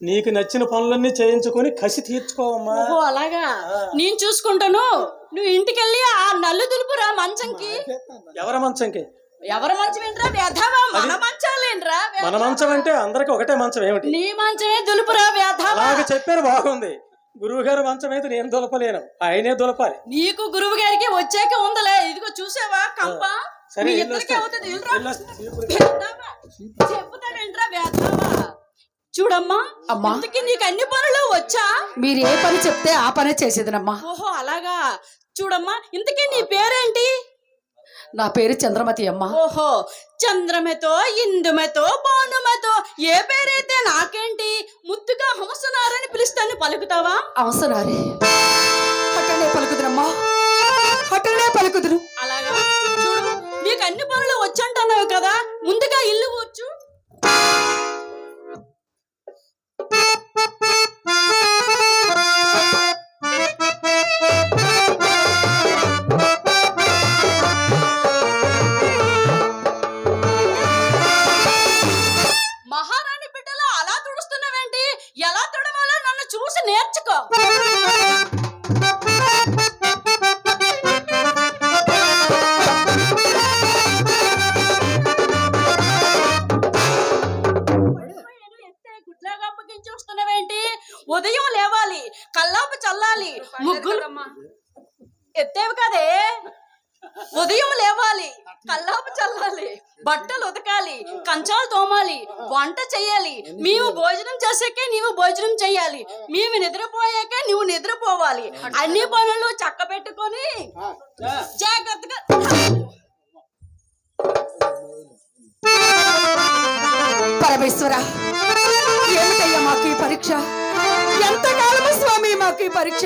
నీకు నచ్చిన పనులన్నీ చేయించుకొని కసి తీర్చుకోవమ్మా. ఓహో అలాగా? నేను చూసుకుంటాను. నువ్వు ఇంటికి వెళ్ళి ఆ నల్లు దులుపురా మంచంకి. ఎవరి మంచంకి? ఎవరి మంచం ఏంట్రా? వ్యధవా? మన మంచాలేంట్రా? మన మంచం అంటే అందరికి ఒకటే మంచం ఏమిటి? నీ మంచమే దులుపురా వ్యధవా? అలాగే చెప్పారు బాగుంది. గురువు గారి మంచం అయితే నేను దులపలేను. ఆయనే దులపాలి. నీకు గురువు గారికి వచ్చాక ఉందలే. ఇదిగో చూసావా? కంప. సరే, వ్యధవా చూడమ్మా అమ్మా. ఇంతకీ నీకు అన్ని పనులు వచ్చా? మీరు ఏ పని చెప్తే ఆ పనే చేసేదనమ్మా. ఓహో అలాగా. చూడమ్మా ఇంతకీ నీ పేరేంటి? నా పేరు చంద్రమతి అమ్మ. ఓహో చంద్రమతో ఇందుమతో భానుమతో ఏ పేరైతే నాకేంటి? ముద్దుగా హంసనారని పిలుస్తాను పలుకుతావా? అవసరాలే అటనే పలుకుదునమ్మా అటనే పలుకుదును నేర్చుకో. చూస్తున్నావేంటి ఉదయం లేవాలి కల్లాపు చల్లాలి ముగ్గులు ఎత్తేవి కదే. ఉదయం లేవాలి కల్లాపు చల్లాలి. బట్టలు ఉతకాలి కంచాలు తోమాలి వంట చెయ్యాలి మేము భోజనం చేసాకే నీవు భోజనం చెయ్యాలి మేము నిద్రపోయాకే నువ్వు నిద్రపోవాలి. అన్ని పనులు చక్క పెట్టుకొని జాగ్రత్తగా పరమేశ్వర ఏమిటయ్యా మాకు ఈ పరీక్ష? ఎంతకాలము స్వామి మాకు ఈ పరీక్ష?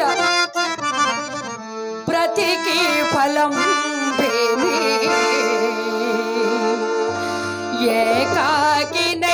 ప్రతికి ఫలం భేమి. ఏకాకి పరమేశ్వర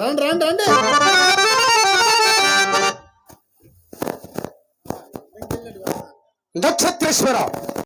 రండి రండి రండి నక్షత్రేశ్వర